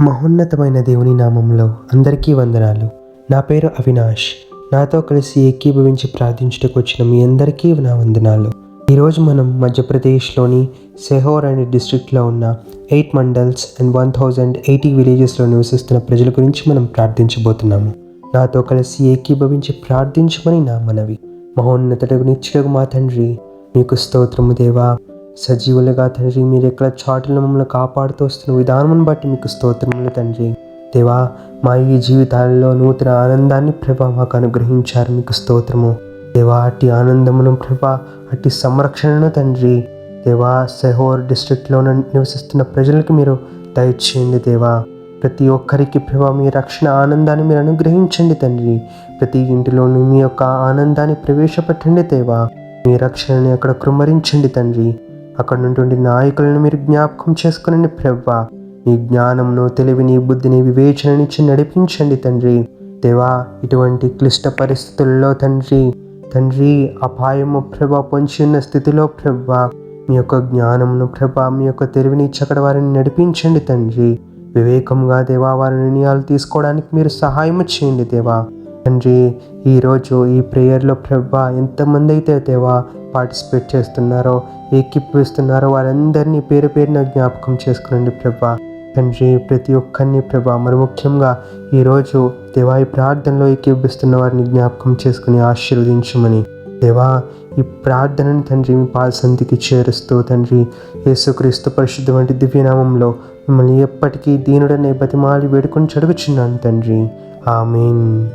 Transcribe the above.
మహోన్నతమైన దేవుని నామంలో అందరికీ వందనాలు. నా పేరు అవినాష్. నాతో కలిసి ఏకీభవించి ప్రార్థించుటకు వచ్చిన మీ అందరికీ నా వందనాలు. ఈరోజు మనం మధ్యప్రదేశ్లోని సెహోర్ అనే డిస్ట్రిక్ట్లో ఉన్న eight mandals and one thousand eighty విలేజెస్లో నివసిస్తున్న ప్రజల గురించి మనం ప్రార్థించబోతున్నాము. నాతో కలిసి ఏకీభవించి ప్రార్థించమని నా మనవి. మహోన్నతుడు నిత్యుడకు మా తండ్రి మీకు స్తోత్రము దేవా. సజీవులుగా తండ్రి మీరు ఎక్కడ చాటులు మమ్మల్ని కాపాడుతూ వస్తున్న విధానం బట్టి మీకు స్తోత్రములు తండ్రి. దేవా మా ఈ జీవితాలలో నూతన ఆనందాన్ని ప్రభా మాకు అనుగ్రహించారు మీకు స్తోత్రము. దేవా అట్టి ఆనందమును ప్రభా అట్టి సంరక్షణను తండ్రి. దేవా సెహోర్ డిస్ట్రిక్ట్లో నివసిస్తున్న ప్రజలకు మీరు దయచేయండి దేవా. ప్రతి ఒక్కరికి ప్రభా మీ రక్షణ ఆనందాన్ని మీరు అనుగ్రహించండి తండ్రి. ప్రతి ఇంటిలోనూ మీ యొక్క ఆనందాన్ని ప్రవేశపెట్టండి దేవా. మీ రక్షణని అక్కడ కృమరించండి తండ్రి. అక్కడ నుండి నాయకులను మీరు జ్ఞాపకం చేసుకునండి ప్రభా. మీ జ్ఞానంను తెలివిని బుద్ధిని వివేచననిచ్చి నడిపించండి తండ్రి. దేవా ఇటువంటి క్లిష్ట పరిస్థితుల్లో తండ్రి తండ్రి అపాయము ప్రభ పొంచి ఉన్న స్థితిలో ప్రభా మీ యొక్క జ్ఞానమును ప్రభా మీ యొక్క తెలివిని ఇచ్చి వారిని నడిపించండి తండ్రి. వివేకంగా దేవా వారి నిర్ణయాలు తీసుకోవడానికి మీరు సహాయం చేయండి దేవా. తండ్రి ఈరోజు ఈ ప్రేయర్లో ప్రభా ఎంతమంది అయితే దేవా పార్టిసిపేట్ చేస్తున్నారో ఏకీపిస్తున్నారో వారందరినీ పేరు పేరున జ్ఞాపకం చేసుకునండి ప్రభా. తండ్రి ప్రతి ఒక్కరిని ప్రభా మరి ముఖ్యంగా ఈరోజు దేవా ఈ ప్రార్థనలో ఏకీపిస్తున్న వారిని జ్ఞాపకం చేసుకుని ఆశీర్వదించమని. దేవా ఈ ప్రార్థనని తండ్రి మీ పాదసంతికి చేరుస్తూ తండ్రి యేసుక్రీస్తు పరిశుద్ధ వంటి దివ్యనామంలో మిమ్మల్ని ఎప్పటికీ దీనుడనే బతిమాలి వేడుకొని చడుగుచున్నాను తండ్రి. ఆమెన్.